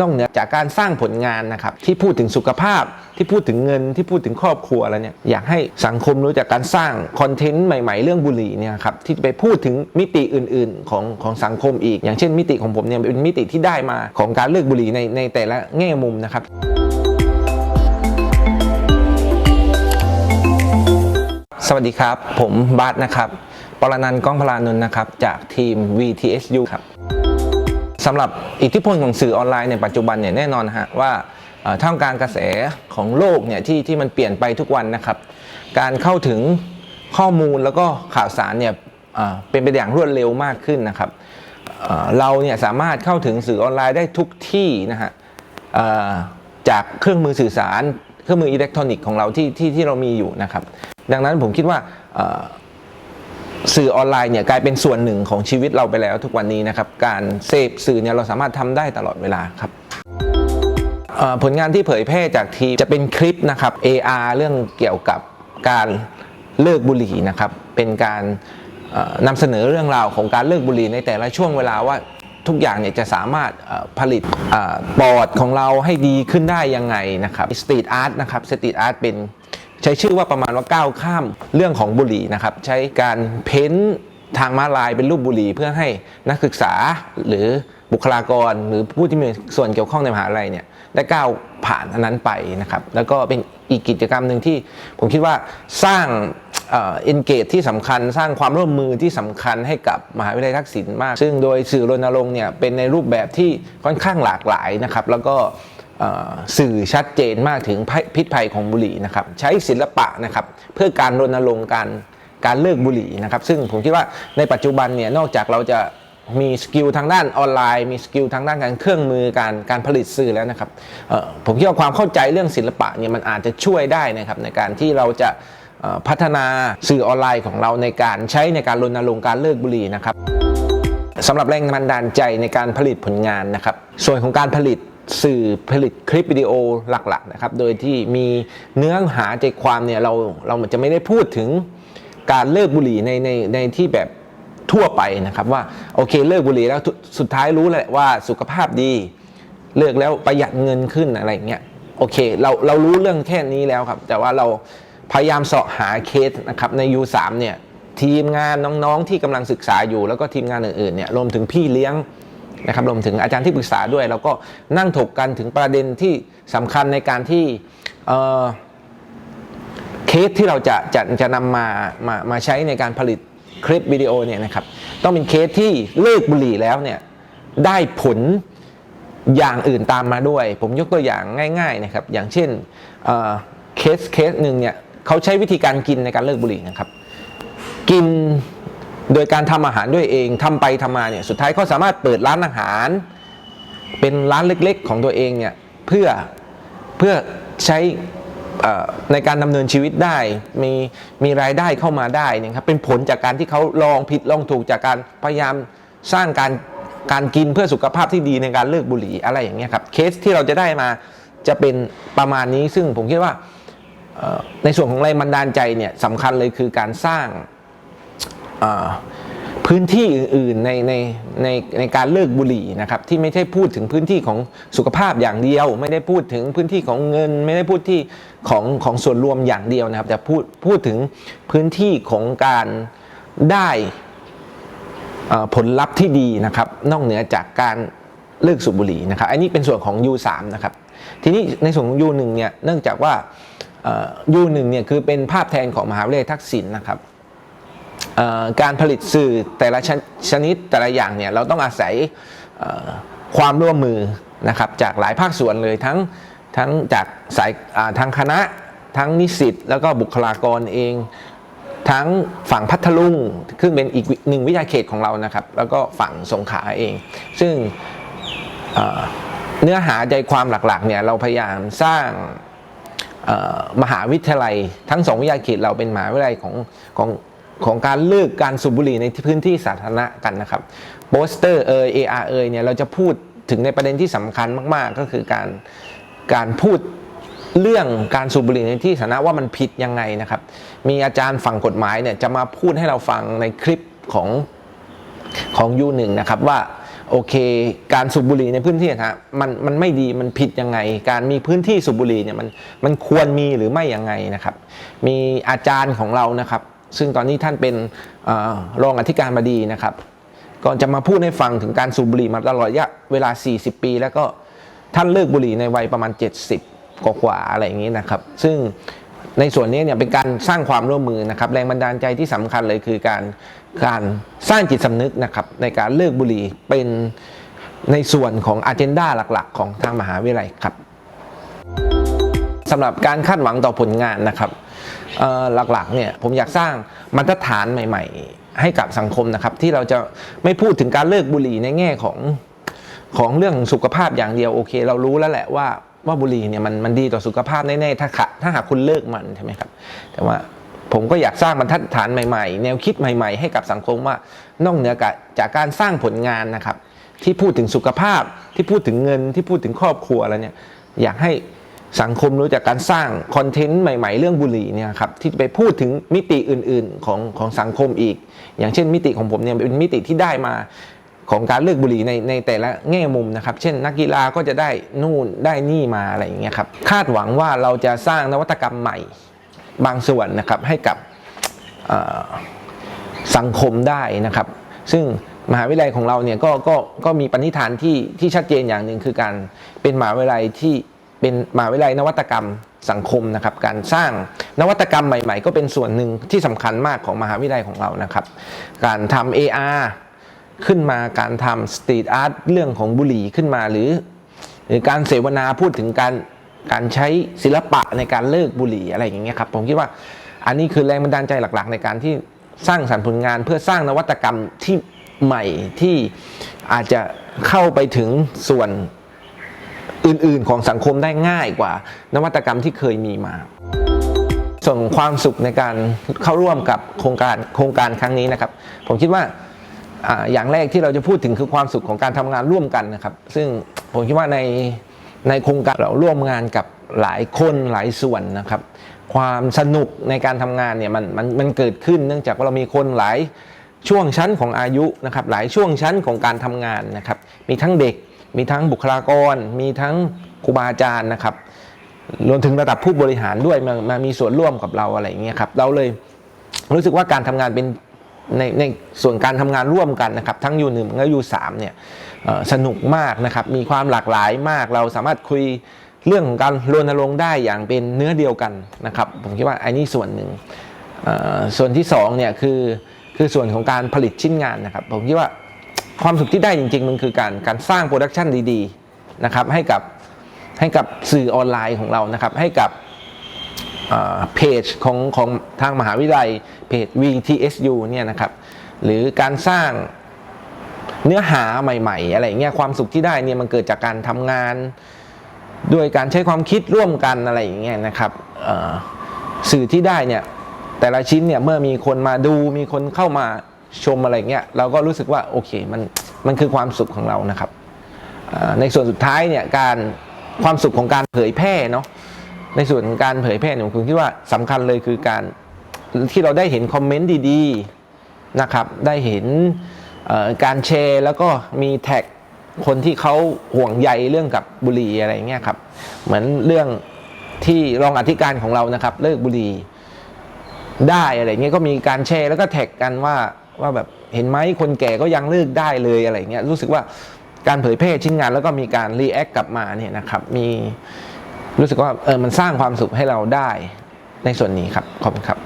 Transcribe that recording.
นอกเหนือจากการสร้างผลงานนะครับที่พูดถึงสุขภาพที่พูดถึงเงินที่พูดถึงครอบครัวแล้วเนี่ยอยากให้สังคมรู้จากการสร้างคอนเทนต์ใหม่ ๆ เรื่องบุหรี่เนี่ยครับที่ไปพูดถึงมิติอื่น ๆ ของของสังคมอีก อย่างเช่น มิติของผมเนี่ยเป็นมิติที่ได้มาของการเลิกบุหรี่ในในแต่ละแง่มุมนะครับสวัสดีครับ ผมบาสนะครับ ปรนันท์ก้องพลานนท์นะครับ จากทีม VTSU ครับ สำหรับอิทธิพลของสื่อออนไลน์ในปัจจุบันเนี่ยแน่นอนฮะว่าท่ามกลางกระแสของโลกเนี่ยที่ที่มันเปลี่ยนไปทุกวันนะครับ การเข้าถึงข้อมูลแล้วก็ข่าวสารเนี่ยเป็นไปอย่างรวดเร็วมากขึ้นนะครับเราเนี่ยสามารถเข้าถึงสื่อออนไลน์ได้ทุกที่นะฮะจากเครื่องมือสื่อสาร เครื่องมืออิเล็กทรอนิกส์ของเราที่ที่ที่เรามีอยู่นะครับ ดังนั้นผมคิดว่า สื่อออนไลน์เนี่ยกลายเป็นส่วนหนึ่งของชีวิตเราไปแล้วทุกวันนี้นะครับ การเสพสื่อเนี่ยเราสามารถทำได้ตลอดเวลาครับผลงานที่เผยแพร่จากทีจะเป็นคลิปนะครับ AR เรื่องเกี่ยวกับการเลิกบุหรี่นะครับ เป็นการนำเสนอเรื่องราวของการเลิกบุหรี่ในแต่ละช่วงเวลาว่าทุกอย่างเนี่ยจะสามารถผลิตปอดของเราให้ดีขึ้นได้ยังไงนะครับสตรีทอาร์ตนะครับสตรีทอาร์ตเป็น ใช้ชื่อว่าประมาณว่าก้าวข้ามเรื่องของบุหรี่นะครับ ใช้การเพ้นทางม้าลายเป็นรูปบุหรี่เพื่อให้นักศึกษาหรือบุคลากรหรือผู้ที่มีส่วนเกี่ยวข้องในมหาลัยเนี่ยได้ก้าวผ่านอันนั้นไปนะครับ แล้วก็เป็นอีกกิจกรรมหนึ่งที่ผมคิดว่าสร้างเอ็นเกจที่สำคัญสร้างความร่วมมือที่สำคัญให้กับมหาวิทยาลัยทักษิณมาก ซึ่งโดยสื่อรณรงค์เนี่ยเป็นในรูปแบบที่ค่อนข้างหลากหลายนะครับ แล้วก็ สื่อชัดเจนมากถึงพิษภัยของบุหรี่นะครับใช้ศิลปะนะครับเพื่อการรณรงค์การการเลิกบุหรี่นะครับซึ่งผมคิดว่าในปัจจุบันเนี่ยนอกจากเราจะมีสกิลทางด้านออนไลน์ มีสกิลทางด้านการเครื่องมือการการผลิตสื่อแล้วนะครับผมคิดว่าความเข้าใจเรื่องศิลปะเนี่ยมันอาจจะช่วยได้นะครับในการที่เราจะพัฒนาสื่อออนไลน์ของเราในการใช้ในการรณรงค์การเลิกบุหรี่นะครับสำหรับแรงบันดาลใจในการผลิตผลงานนะครับส่วนของการผลิต สื่อผลิตคลิปวิดีโอหลักๆนะครับ โดยที่มีเนื้อหาใจความเนี่ยเราเราจะไม่ได้พูดถึงการเลิกบุหรี่ในในในที่แบบทั่วไปนะครับว่าโอเคเลิกบุหรี่แล้วสุดท้ายรู้แหละว่าสุขภาพดี เลิกแล้วประหยัดเงินขึ้นอะไรเงี้ยโอเคเราเรารู้เรื่องแค่นี้แล้วครับ แต่ว่าเราพยายามเสาะหาเคสนะครับใน U3 เนี่ยทีมงานน้องๆที่กำลังศึกษาอยู่แล้วก็ทีมงานอื่นๆเนี่ยรวมถึงพี่เลี้ยง นะครับรวมถึงอาจารย์ที่ปรึกษาด้วยแล้วก็นั่งถกกันถึงประเด็นที่สำคัญในการที่เออเคสที่เราจะจะจะนำมามามาใช้ในการผลิตคลิปวิดีโอเนี่ยนะครับต้องเป็นเคสที่เลิกบุหรี่แล้วเนี่ยได้ผลอย่างอื่นตามมาด้วย ผมยกตัวอย่างง่ายๆนะครับอย่างเช่นเเคสเคสหนึ่งเนี่ยเขาใช้วิธีการกินในการเลิกบุหรี่นะครับ กิน โดยการทำอาหารด้วยเองทำไปทำมาเนี่ยสุดท้ายเขาสามารถเปิดร้านอาหาร เป็นร้านเล็กๆของตัวเองเนี่ยเพื่อเพื่อใช้ในการดำเนินชีวิตได้มีมีรายได้เข้ามาได้นะครับเป็นผลจากการที่เขาลองผิดลองถูกจากการพยายามสร้างการการกินเพื่อสุขภาพที่ดีในการเลิกบุหรี่อะไรอย่างเงี้ยครับเคสที่เราจะได้มาจะเป็นประมาณนี้ซึ่งผมคิดว่าในส่วนของแรงบันดาลใจเนี่ยสำคัญเลยคือการสร้าง พื้นที่อื่นๆในในในในการเลิกบุหรี่นะครับที่ไม่ใช่พูดถึงพื้นที่ของสุขภาพอย่างเดียว ไม่ได้พูดถึงพื้นที่ของเงิน ไม่ได้พูดที่ของของส่วนรวมอย่างเดียวนะครับแต่พูดพูดถึงพื้นที่ของการได้ผลลัพธ์ที่ดีนะครับนอกเหนือจากการเลิกสูบบุหรี่นะครับอันนี้เป็นส่วนของ U3 นะครับทีนี้ในส่วนของ U1 เนี่ยเนื่องจากว่า U1 เนี่ยคือเป็นภาพแทนของมหาวิทยาลัยทักษิณนะครับ การผลิตสื่อแต่ละชนชนิดแต่ละอย่างเนี่ยเราต้องอาศัยความร่วมมือนะครับจากหลายภาคส่วนเลยทั้งทั้งจากสายทางคณะทั้งนิสิตแล้วก็บุคลากรเอง ทั้งฝั่งพัทลุงซึ่งเป็นอีกหนึ่งวิทยาเขตของเรานะครับ แล้วก็ฝั่งสงขลาเอง ซึ่งเนื้อหาใจความหลักๆเนี่ยเราพยายามสร้างมหาวิทยาลัย ทั้งสองวิทยาเขตเราเป็นมหาวิทยาลัยของของ ของการเลิกการสูบบุหรี่ในพื้นที่สาธารณะกันนะครับโปสเตอร์เอย AR เอยเนี่ยเราจะพูดถึงในประเด็นที่สำคัญมากๆ ก็คือการการพูดเรื่องการสูบบุหรี่ในที่สาธารณะว่ามันผิดยังไงนะครับ มีอาจารย์ฝั่งกฎหมายเนี่ยจะมาพูดให้เราฟังในคลิปของของ U1 นะครับว่าโอเค การสูบบุหรี่ในพื้นที่นะฮะมันมันไม่ดีมันผิดยังไง การมีพื้นที่สูบบุหรี่เนี่ยมันมันควรมีหรือไม่ยังไงนะครับ มีอาจารย์ของเรานะครับ ซึ่งตอนนี้ท่านเป็นอรองอธิการบดีนะครับ ก็จะมาพูดให้ฟังถึงการสูบบุหรี่มาตลอดระยะเวลา 40 ปี แล้วก็ท่านเลิกบุหรี่ในวัยประมาณ 70 กว่าๆอะไรอย่างนี้นะครับ ซึ่งในส่วนนี้เนี่ยเป็นการสร้างความร่วมมือนะครับ แรงบันดาลใจที่สำคัญเลยคือการการสร้างจิตสำนึกนะครับในการเลิกบุหรี่เป็นในส่วนของอ g e n d a หลักๆ ของทางมหาวิทยาลัยครับสำหรับการคาดหวังต่อผลงานนะครับ หลักๆเนี่ยผมอยากสร้างมาตรฐานใหม่ ๆ ให้กับสังคมนะครับ ที่เราจะไม่พูดถึงการเลิกบุหรี่ในแง่ของของเรื่องสุขภาพอย่างเดียวโอเค เรารู้แล้วแหละว่าว่าบุหรี่เนี่ยมันมันดีต่อสุขภาพแน่ๆถ้าขะถ้าหากคุณเลิกมันใช่ไหมครับ แต่ว่าผมก็อยากสร้างบรรทัดฐานใหม่ๆ แนวคิดใหม่ ๆ ให้กับสังคมว่านอกเหนือจากจากการสร้างผลงานนะครับ ที่พูดถึงสุขภาพที่พูดถึงเงินที่พูดถึงครอบครัวแล้วเนี่ยอยากให้ สังคมรู้จากการสร้างคอนเทนต์ใหม่ ๆ เรื่องบุหรี่เนี่ยครับที่ไปพูดถึงมิติอื่น ๆ ของของสังคมอีก อย่างเช่น มิติของผมเนี่ยเป็นมิติที่ได้มาของการเลิกบุหรี่ในในแต่ละแง่มุมนะครับ เช่น นักกีฬาก็จะได้นู่นได้นี่มาอะไรอย่างเงี้ยครับคาดหวังว่าเราจะสร้างนวัตกรรมใหม่บางส่วนนะครับให้กับสังคมได้นะครับ ซึ่งมหาวิทยาลัยของเราเนี่ยก็ก็ก็มีปณิธานที่ที่ชัดเจนอย่างหนึ่งคือการเป็นมหาวิทยาลัยที่ เป็นมหาวิทยาลัยนวัตกรรมสังคมนะครับการสร้างนวัตกรรมใหม่ ๆ ก็เป็นส่วนหนึ่งที่สำคัญมากของมหาวิทยาลัยของเรานะครับ การทำ AR ขึ้นมาการทำสตรีทอาร์ตเรื่องของบุหรี่ขึ้นมาหรือหรือการเสวนาพูดถึงการการใช้ศิลปะในการเลิกบุหรี่อะไรอย่างเงี้ยครับผมคิดว่าอันนี้คือแรงบันดาลใจหลัก ๆ ในการที่สร้างสรรค์ผลงานเพื่อสร้างนวัตกรรมที่ใหม่ที่อาจจะเข้าไปถึงส่วน อื่นๆ ของสังคมได้ง่ายกว่า นวัตกรรมที่เคยมีมา ส่วนความสุขในการเข้าร่วมกับโครงการโครงการครั้งนี้นะครับ ผมคิดว่าออย่างแรกที่เราจะพูดถึงคือความสุขของการทำงานร่วมกันนะครับ ซึ่งผมคิดว่าในในโครงการเราร่วมงานกับหลายคนหลายส่วนนะครับ ความสนุกในการทำงานเนี่ยมันมันมันเกิดขึ้นเนื่องจากว่าเรามีคนหลายช่วงชั้นของอายุนะครับ หลายช่วงชั้นของการทำงานนะครับ มีทั้งเด็ก มีทั้งบุคลากร มีทั้งครูบาอาจารย์นะครับรวมถึงระดับผู้บริหารด้วยมามามีส่วนร่วมกับเราอะไรอย่างเงี้ยครับเราเลยรู้สึกว่าการทำงานเป็นในในส่วนการทำงานร่วมกันนะครับทั้งยูหนึ่งและยูสามเนี่ยสนุกมากนะครับมีความหลากหลายมากเราสามารถคุยเรื่องของการรณรงค์ได้อย่างเป็นเนื้อเดียวกันนะครับผมคิดว่าอันนี้ส่วนหนึ่งส่วนที่สองเนี่ยคือคือส่วนของการผลิตชิ้นงานนะครับผมคิดว่า ความสุขที่ได้จริง ๆ มันคือการการสร้างโปรดักชันดีๆนะครับให้กับให้กับสื่อออนไลน์ของเรานะครับ ให้กับเพจของของทางมหาวิทยาลัยเพจ VTSU เนี่ยนะครับ หรือการสร้างเนื้อหาใหม่ ๆ อะไรเงี้ยความสุขที่ได้เนี่ยมันเกิดจากการทำงานด้วยการใช้ความคิดร่วมกันอะไรอย่างเงี้ยนะครับสื่อที่ได้เนี่ยแต่ละชิ้นเนี่ยเมื่อมีคนมาดูมีคนเข้ามา ชมอะไรเงี้ยเราก็รู้สึกว่าโอเคมันมันคือความสุขของเรานะครับในส่วนสุดท้ายเนี่ยการความสุขของการเผยแพร่เนาะในส่วนของการเผยแพร่เนี่ยผมคิดว่าสำคัญเลยคือการที่เราได้เห็นคอมเมนต์ดีๆนะครับได้เห็นการแชร์แล้วก็มีแท็กคนที่เขาห่วงใยเรื่องกับบุหรี่อะไรเงี้ยครับเหมือนเรื่องที่รองอธิการของเรานะครับ เลิกบุหรี่ได้อะไรเงี้ยก็มีการแชร์แล้วก็แท็กกันว่า ว่าแบบเห็นไหมคนแก่ก็ยังเลิกได้เลยอะไรเงี้ยรู้สึกว่าการเผยแพร่ชิ้นงานแล้วก็มีการรีแอคกลับมาเนี่ยนะครับมีรู้สึกว่าเออมันสร้างความสุขให้เราได้ในส่วนนี้ครับขอบคุณครับ